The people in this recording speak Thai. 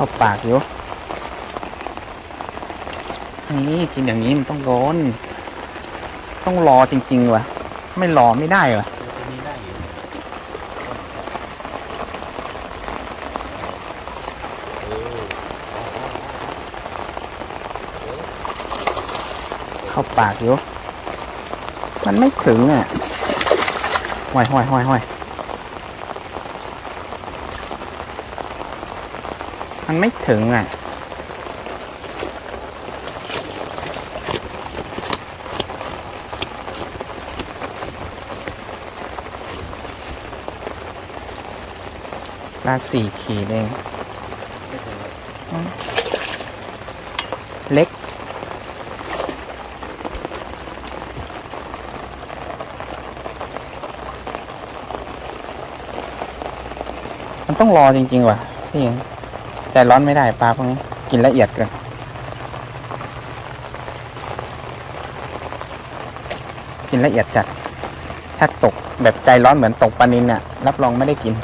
เข้าปากอยู่ นี่กินอย่างนี้มันต้องร้อน ต้องรอจริง ๆ วะ ไม่รอไม่ได้วะตัวนี้ได้อเข้าปากอยู่ มันไม่ถึงอะห้อยห้อยห้อยห้อย มันไม่ถึงอะ ลาสี่ขีดเองเล็กมันต้องรอจริง ๆ ว่ะพี่ ใจร้อนไม่ได้ปลาพวกนี้กินละเอียดเกินกินละเอียดจัด ถ้าตกแบบใจร้อนเหมือนตกปลานินเนี่ยรับรองไม่ได้กิน